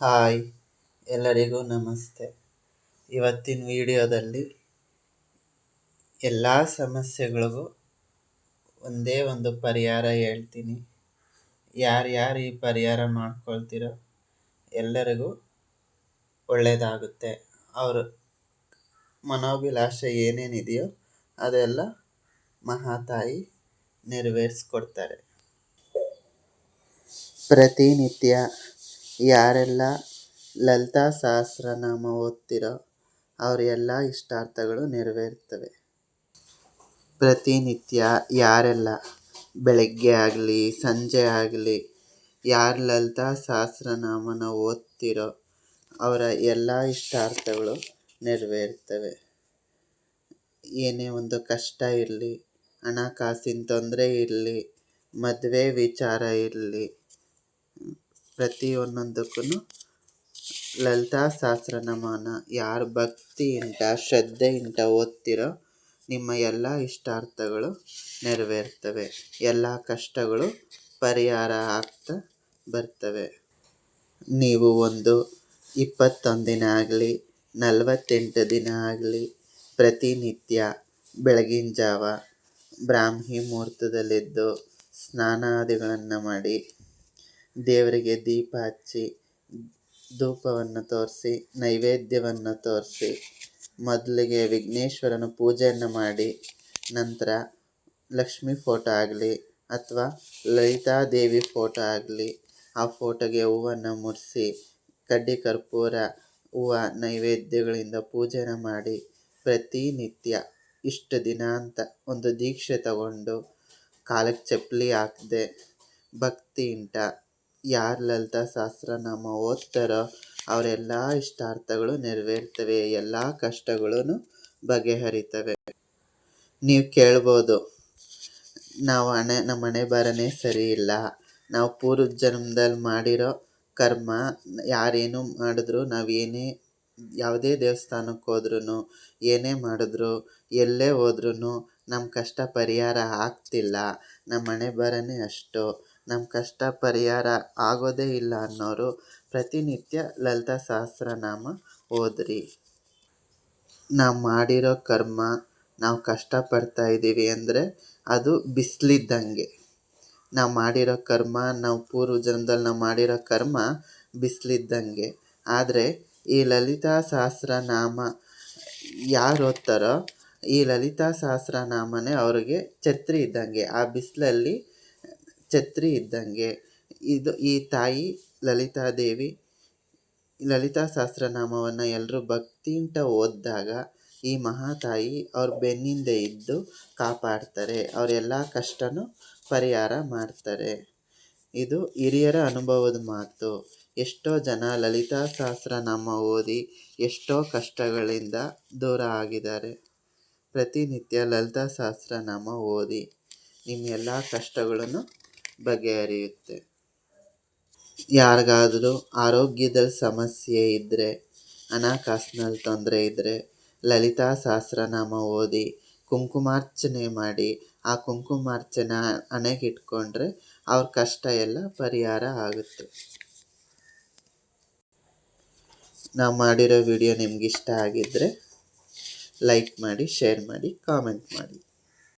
Hi ಎಲ್ಲರಿಗೂ ನಮಸ್ತೆ. ಇವತ್ತಿನ ವಿಡಿಯೋದಲ್ಲಿ ಎಲ್ಲ ಸಮಸ್ಯೆಗಳಿಗೂ ಒಂದೇ ಒಂದು ಪರಿಹಾರ ಹೇಳ್ತೀನಿ. ಯಾರ್ಯಾರು ಈ ಪರಿಹಾರ ಮಾಡ್ಕೊಳ್ತೀರೋ ಎಲ್ಲರಿಗೂ ಒಳ್ಳೆಯದಾಗುತ್ತೆ ಅವರು ಮನೋಭಿಲಾಷೆ ಏನೇನಿದೆಯೋ ಅದೆಲ್ಲ ಮಹಾತಾಯಿ ನೆರವೇರಿಸ್ಕೊಡ್ತಾರೆ. ಪ್ರತಿನಿತ್ಯ ಯಾರೆಲ್ಲ ಲಲಿತಾ ಸಹಸ್ರನಾಮ ಓದ್ತಿರೋ ಅವ್ರ ಎಲ್ಲ ಇಷ್ಟಾರ್ಥಗಳು ನೆರವೇರ್ತವೆ. ಪ್ರತಿನಿತ್ಯ ಯಾರೆಲ್ಲ ಬೆಳಗ್ಗೆ ಆಗಲಿ, ಸಂಜೆ ಆಗಲಿ ಯಾರು ಲಲಿತಾ ಸಹಸ್ರನಾಮನ ಓದ್ತಿರೋ ಅವರ ಎಲ್ಲ ಇಷ್ಟಾರ್ಥಗಳು ನೆರವೇರ್ತವೆ. ಏನೇ ಒಂದು ಕಷ್ಟ ಇರಲಿ, ಹಣಕಾಸಿನ ತೊಂದರೆ ಇರಲಿ, ಮದುವೆ ವಿಚಾರ ಇರಲಿ ಪ್ರತಿ ಒಂದೊಂದಕ್ಕೂ ಲಲಿತಾ ಸಹಸ್ರನಾಮನ ಯಾರು ಭಕ್ತಿಯಿಂದ, ಶ್ರದ್ಧೆಯಿಂದ ಓದ್ತಿರೋ ನಿಮ್ಮ ಎಲ್ಲ ಇಷ್ಟಾರ್ಥಗಳು ನೆರವೇರ್ತವೆ. ಎಲ್ಲ ಕಷ್ಟಗಳು ಪರಿಹಾರ ಆಗ್ತಾ ಬರ್ತವೆ. ನೀವು ಒಂದು ಇಪ್ಪತ್ತೊಂದು ದಿನ ಆಗಲಿ, ನಲವತ್ತೆಂಟು ದಿನ ಆಗಲಿ, ಪ್ರತಿನಿತ್ಯ ಬೆಳಗಿನ ಜಾವ ಬ್ರಾಹ್ಮಿ ಮುಹೂರ್ತದಲ್ಲಿದ್ದು ಸ್ನಾನಾದಿಗಳನ್ನು ಮಾಡಿ ದೇವರಿಗೆ ದೀಪ ಹಚ್ಚಿ, ಧೂಪವನ್ನು ತೋರಿಸಿ, ನೈವೇದ್ಯವನ್ನು ತೋರಿಸಿ, ಮೊದಲಿಗೆ ವಿಘ್ನೇಶ್ವರನ ಪೂಜೆಯನ್ನು ಮಾಡಿ, ನಂತರ ಲಕ್ಷ್ಮಿ ಫೋಟೋ ಆಗಲಿ ಅಥವಾ ಲಲಿತಾದೇವಿ ಫೋಟೋ ಆಗಲಿ, ಆ ಫೋಟೋಗೆ ಹೂವನ್ನು ಮುಡಿಸಿ ಕಡ್ಡಿ ಕರ್ಪೂರ, ಹೂವ ನೈವೇದ್ಯಗಳಿಂದ ಪೂಜೆನ ಮಾಡಿ, ಪ್ರತಿನಿತ್ಯ ಇಷ್ಟು ದಿನ ಅಂತ ಒಂದು ದೀಕ್ಷೆ ತಗೊಂಡು ಕಾಲಕ್ಕೆ ಚಪ್ಪಲಿ ಹಾಕದೆ ಭಕ್ತಿಯಿಂದ ಯಾರು ಲಲಿತಾ ನಮ್ಮ ಓದ್ತಾರೋ ಅವರೆಲ್ಲ ಇಷ್ಟಾರ್ಥಗಳು ನೆರವೇರ್ತವೆ, ಎಲ್ಲ ಕಷ್ಟಗಳೂ ಬಗೆಹರಿತವೆ. ನೀವು ಕೇಳ್ಬೋದು, ನಾವು ಹಣೆ ನಮ್ಮ ಹಣೆ ಬರನೇ ಸರಿ ಇಲ್ಲ. ನಾವು ಪೂರ್ವ ಜನ್ಮದಲ್ಲಿ ಮಾಡಿರೋ ಕರ್ಮ, ಯಾರೇನು ಮಾಡಿದ್ರು, ನಾವು ಏನೇ, ಯಾವುದೇ ದೇವಸ್ಥಾನಕ್ಕೆ ಹೋದ್ರೂ ಏನೇ ಮಾಡಿದ್ರು, ಎಲ್ಲೇ ಹೋದ್ರೂ ನಮ್ಮ ಕಷ್ಟ ಪರಿಹಾರ ಆಗ್ತಿಲ್ಲ. ನಮ್ಮ ಹಣೆ ಬರನೇ ಅಷ್ಟು. ನಮ್ಮ ಕಷ್ಟ ಪರಿಹಾರ ಆಗೋದೇ ಇಲ್ಲ ಅನ್ನೋರು ಪ್ರತಿನಿತ್ಯ ಲಲಿತಾ ಸಹಸ್ರನಾಮ ಓದ್ರಿ. ನಾವು ಮಾಡಿರೋ ಕರ್ಮ ನಾವು ಕಷ್ಟಪಡ್ತಾ ಇದ್ದೀವಿ ಅಂದರೆ ಅದು ಬಿಸಿಲಿದ್ದಂಗೆ. ನಾವು ಮಾಡಿರೋ ಕರ್ಮ ನಾವು ಪೂರ್ವ ಜನ್ಮದಲ್ಲಿ ನಾವು ಮಾಡಿರೋ ಕರ್ಮ ಬಿಸಿಲಿದ್ದಂಗೆ. ಆದರೆ ಈ ಲಲಿತಾ ಸಹಸ್ರನಾಮ ಯಾರು ಓದ್ತಾರೋ ಈ ಲಲಿತಾ ಸಹಸ್ರನಾಮನೇ ಅವ್ರಿಗೆ ಛತ್ರಿ ಇದ್ದಂಗೆ. ಆ ಬಿಸಿಲಲ್ಲಿ ಛತ್ರಿ ಇದ್ದಂಗೆ. ಇದು ಈ ತಾಯಿ ಲಲಿತಾದೇವಿ ಲಲಿತಾ ಸಹಸ್ರನಾಮವನ್ನು ಎಲ್ಲರೂ ಭಕ್ತಿಯಿಂದ ಓದಿದಾಗ ಈ ಮಹಾತಾಯಿ ಅವ್ರ ಬೆನ್ನಿಂದೆ ಇದ್ದು ಕಾಪಾಡ್ತಾರೆ. ಅವರೆಲ್ಲ ಕಷ್ಟನೂ ಪರಿಹಾರ ಮಾಡ್ತಾರೆ. ಇದು ಹಿರಿಯರ ಅನುಭವದ ಮಾತು. ಎಷ್ಟೋ ಜನ ಲಲಿತಾ ಸಹಸ್ರನಾಮ ಓದಿ ಎಷ್ಟೋ ಕಷ್ಟಗಳಿಂದ ದೂರ ಆಗಿದ್ದಾರೆ. ಪ್ರತಿನಿತ್ಯ ಲಲಿತಾ ಸಹಸ್ರನಾಮ ಓದಿ ನಿಮ್ಮ ಎಲ್ಲ ಕಷ್ಟಗಳನ್ನು ಬಗೆಹರಿಯುತ್ತೆ. ಯಾರಿಗಾದರೂ ಆರೋಗ್ಯದಲ್ಲಿ ಸಮಸ್ಯೆ ಇದ್ದರೆ ಹಣಕಾಸಿನಲ್ಲಿ ತೊಂದರೆ ಇದ್ದರೆ ಲಲಿತಾ ಸಹಸ್ರನಾಮ ಓದಿ, ಕುಂಕುಮಾರ್ಚನೆ ಮಾಡಿ, ಆ ಕುಂಕುಮಾರ್ಚನ ಹಣೆಗಿಟ್ಕೊಂಡ್ರೆ ಅವ್ರ ಕಷ್ಟ ಎಲ್ಲ ಪರಿಹಾರ ಆಗುತ್ತೆ. ನಾವು ಮಾಡಿರೋ ವಿಡಿಯೋ ನಿಮ್ಗೆ ಇಷ್ಟ ಆಗಿದ್ದರೆ ಲೈಕ್ ಮಾಡಿ, ಶೇರ್ ಮಾಡಿ, ಕಾಮೆಂಟ್ ಮಾಡಿ.